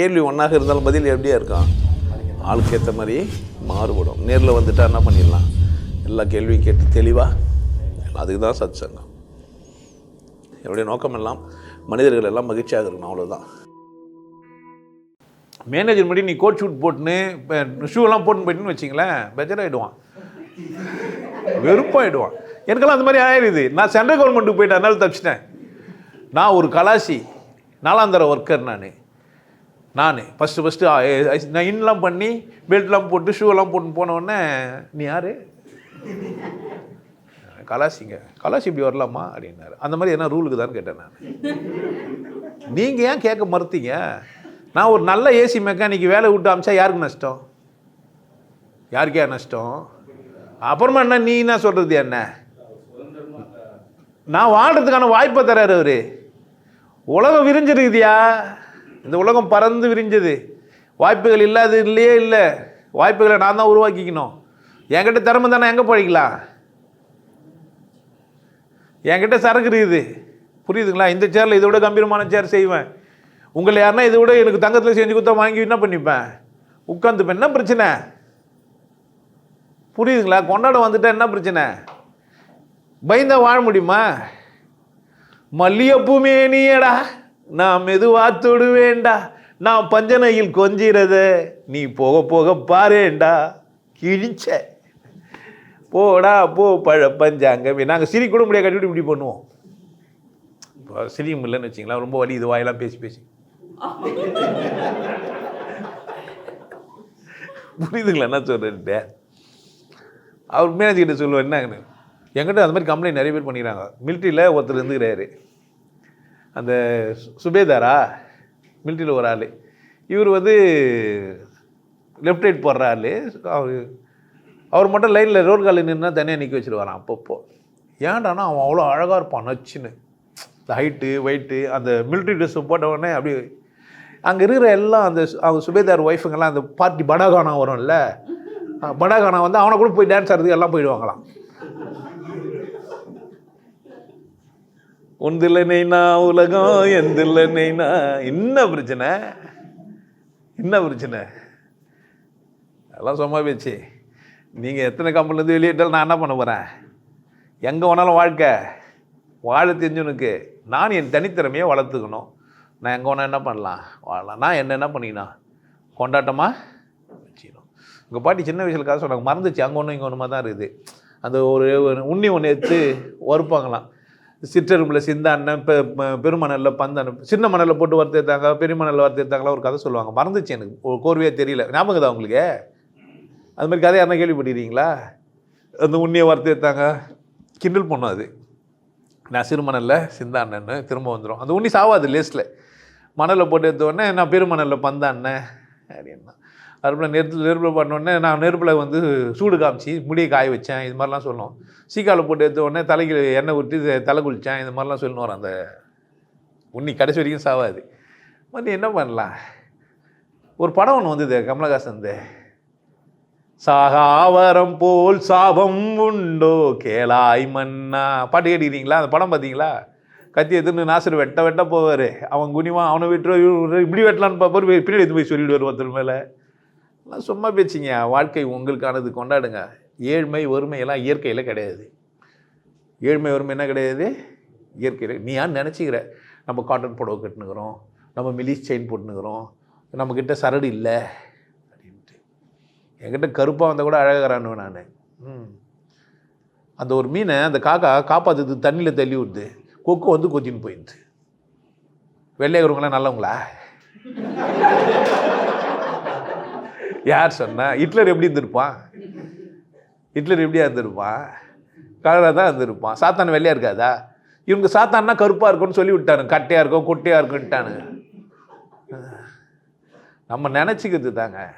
கேள்வி ஒன்றாக இருந்தாலும் பதில் எப்படியா இருக்கும்? ஆளுக்கு ஏற்ற மாதிரி மாறுபடும். நேரில் வந்துட்டா என்ன பண்ணிடலாம்? எல்லா கேள்வியும் கேட்டு தெளிவாக அதுக்கு தான் சத் சங்கம் என்னுடைய நோக்கம் எல்லாம் மனிதர்கள் எல்லாம் மகிழ்ச்சியாக இருக்கணும் அவ்வளோதான் மேனேஜர் மட்டும் நீ கோட் ஷூட் போட்டுன்னு இப்போ ஷூலாம் போட்டுன்னு போயிட்டுன்னு வச்சிங்களேன் பெஜராகிடுவான் வெறுப்பாயிடுவான். எனக்கெல்லாம் அந்த மாதிரி ஆயிடுது நான் சென்ட்ரல் கவர்மெண்ட்டுக்கு போயிட்டு அதனால தப்பிச்சிட்டேன். நான் ஒரு கலாசி நாலாந்தர ஒர்க்கர் நான். நான். ஃபஸ்ட்டு ஃபஸ்ட்டு நான் இன்லாம் பண்ணி பெல்ட்லாம் போட்டு ஷூலாம் போட்டு போனவுடனே நீ யார்? கலாசிங்க. கலாசி இப்படி வரலாமா? அப்படின்னாரு. அந்த மாதிரி என்ன ரூலுக்கு தான் கேட்டேன் நான். நீங்கள் ஏன் கேட்க மறுத்தீங்க? நான் ஒரு நல்ல ஏசி மெக்கானிக் வேலை விட்டு அமிச்சா யாருக்கு நஷ்டம்? யாருக்கே நஷ்டம்? அப்புறமா என்ன நீ என்ன சொல்கிறது என்ன? நான் வாழ்கிறதுக்கான வாய்ப்பை தராரு அவர். உலகம் விரிஞ்சிருக்குதியா? இந்த உலகம் பறந்து விரிஞ்சது. வாய்ப்புகள் இல்லாத இல்லையே இல்லை. வாய்ப்புகளை நான் தான் உருவாக்கிக்கணும். என்கிட்ட திறமை தானே எங்கே படிக்கலாம்? என்கிட்ட சரக்கு இருக்குது. புரியுதுங்களா? இந்த சேரில் இதை விட கம்பீரமான சேர் செய்வேன். உங்களை யாருன்னா இதை விட எனக்கு தங்கத்தில் செஞ்சு கொடுத்தா வாங்கி என்ன பண்ணிப்பேன்? உட்காந்துப்பேன் என்ன பிரச்சனை? புரியுதுங்களா? கொண்டாட வந்துட்டா என்ன பிரச்சனை? பயந்தா வாழ முடியுமா? மல்லிகைப்பூ மேனியடா. நான் மெதுவா தொடுவேண்டா நான் பஞ்சனையில் கொஞ்சிறத நீ போக போக பாரேண்டா கிழிச்ச போடா போ பழ பஞ்சாங்கமே. நாங்கள் சிரி கூட முடியாது கட்டிவிட்டு இப்படி பண்ணுவோம். இப்போ சிரியும் இல்லைன்னு வச்சிங்களா ரொம்ப வலி இது வாயெல்லாம் பேசி பேசி. புரியுதுங்களா? என்ன சொல்கிறேன்ட்டு அவர் மேனேஜர்கிட்ட சொல்லுவேன் என்னங்கன்னு என்கிட்ட அந்த மாதிரி கம்ப்ளைண்ட் நிறைய பேர் பண்ணிக்கிறாங்க. மிலிட்ரியில் ஒருத்தர் இருந்துக்கிறாரு. அந்த சு- சுபேதாரா? மிலிட்ரியில் ஒரு ஆள். இவர் வந்து லெஃப்ட் ரைட் போடுற ஆள். அவர் அவர் மட்டும் லைனில் ரோல் காலில் நின்னா தனியாக நிற்க வச்சுருவாரான் அப்பப்போ. ஏன்டானா அவன் அவ்வளோ அழகாக இருப்பான் நச்சுன்னு. இந்த ஹைட்டு வெயிட்டு அந்த மிலிட்ரி ட்ரெஸ்ஸு போட்ட உடனே அப்படி அங்கே இருக்கிற எல்லாம் அந்த அவங்க சுபேதார் ஒய்ஃபுங்கெல்லாம் அந்த பார்ட்டி படாகானா வரும்ல. படாகானா வந்து அவனை கூட போய் டான்ஸ் ஆடுறதுக்கு எல்லாம் போயிடுவாங்களாம். ஒன்றில் நெய்னா உலகம் எந்தில் நெய்னா என்ன பிரச்சனை? என்ன பிரச்சனை? அதெல்லாம் சும்மா பேச்சு. நீங்கள் எத்தனை கம்பெனிலேருந்து வெளியிட்டாலும் நான் என்ன பண்ண போகிறேன் எங்கே வேணாலும் வாழ்க்கை. வாழ தெரிஞ்சவனுக்கு நான் என் தனித்திறமையை வளர்த்துக்கணும். நான் எங்கே வேணால் என்ன பண்ணலாம்? வாழலாம். நான் என்ன என்ன பண்ணிக்கணும்? கொண்டாட்டமாக வச்சுக்கணும். உங்கள் பாட்டி சின்ன வயசுல காசு சொன்னாங்க மறந்துச்சு. அங்கே ஒன்றும் இங்கே ஒன்றுமா தான் இருக்குது. அந்த ஒரு ஒரு உண்ணி ஒன்று எடுத்து வறுப்பாங்களாம் சிற்றரும்பில் சிந்த அண்ணன் பெ பெருமணலில் பந்தன் சின்ன மணலில் போட்டு வறுத்து எடுத்தாங்க பெரிய மணலில் வறுத்து எடுத்தாங்களா ஒரு கதை சொல்லுவாங்க. மறந்துச்சு எனக்கு. ஒரு கோர்வையாக தெரியல. ஞாபகம் தான் உங்களுக்கு? அது மாதிரி கதை யாருன்னா கேள்விப்பட்டிருக்கீங்களா? அந்த உண்ணியை வறுத்து எடுத்தாங்க கிண்டல் பொண்ணும் அது. நான் சிறுமணலில் சிந்தாண்ணன்னு திரும்ப வந்துடும் அந்த உண்ணி சாவாது லேஸ்ட்டில் மணலில் போட்டு எடுத்த உடனே நான் பெருமணலில் பந்தாண்ணேன் அப்படின்னா. அதுபோல் நெருப்பு நெருப்பில் பண்ணோடனே நான் நெருப்பில் வந்து சூடு காமிச்சு முடியை காய வச்சேன் இது மாதிரிலாம் சொல்லுவோம். சீக்காவில் போட்டு எடுத்த உடனே தலைக்கு எண்ணெய் ஊற்றி தலை குளித்தேன் இது மாதிரிலாம் சொல்லணும் வரும் அந்த உன்னி கடைசி வரைக்கும் சாவாது. மறுபடியும் என்ன பண்ணலாம்? ஒரு படம் ஒன்று வந்தது கமலஹாசன் சாகாவரம் போல் சாபம் உண்டோ கேளாய் மன்னா. பாட்டு கேட்டுக்கிறீங்களா? அந்த படம் பார்த்தீங்களா? கத்தி எடுத்துன்னு நாசர் வெட்ட வெட்ட போவார். அவன் குனிவான் அவனை விட்டுரு இப்படி வெட்டலான்னு பார்ப்பார் பின்னாடி எடுத்து போய் சொல்லிடுவார் ஒருத்தர் மேலே. எல்லாம் சும்மா பேச்சிங்க வாழ்க்கை உங்களுக்கானது கொண்டாடுங்க. ஏழ்மை வறுமை எல்லாம் இயற்கையில் கிடையாது. ஏழ்மை வறுமை என்ன கிடையாது? இயற்கையில். நீ ஏன் நினச்சிக்கிற. நம்ம காட்டன் புடவை கட்டுனுக்குறோம். நம்ம மிலிஸ் செயின் போட்டுனுக்குறோம். நம்மக்கிட்ட சரடு இல்லை. அப்படின்ட்டு. என்கிட்ட கருப்பாக வந்தால் கூட அழகாரான்னு நான். ம். அந்த ஒரு மீனை அந்த காக்கா காப்பாற்றுறது தண்ணியில் தள்ளி விடுது. கொக்கு வந்து கொத்தின்னு போயிடுது வெள்ளையவங்களாம் நல்லவங்களா? யார் சொன்னா? ஹிட்லர் எப்படி இருந்திருப்பான்? ஹிட்லர் எப்படியா இருந்திருப்பான்? கலராக தான் இருந்திருப்பான். சாத்தான் வெள்ளையா இருக்காதா? இவங்க சாத்தான்னா கருப்பாக இருக்கும்னு சொல்லி விட்டானுங்க கட்டையாக இருக்கும் குட்டையாக இருக்குன்ட்டானுங்க நம்ம நினச்சிக்கிறது தாங்க.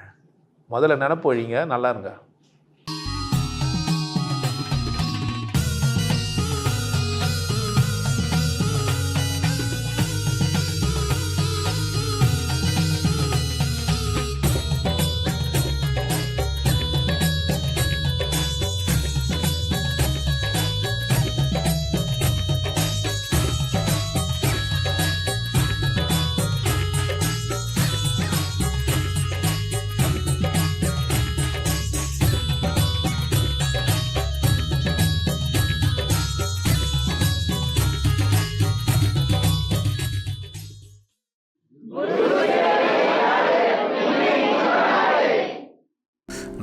முதல்ல நினப்பு வழிங்க நல்லா இருங்க.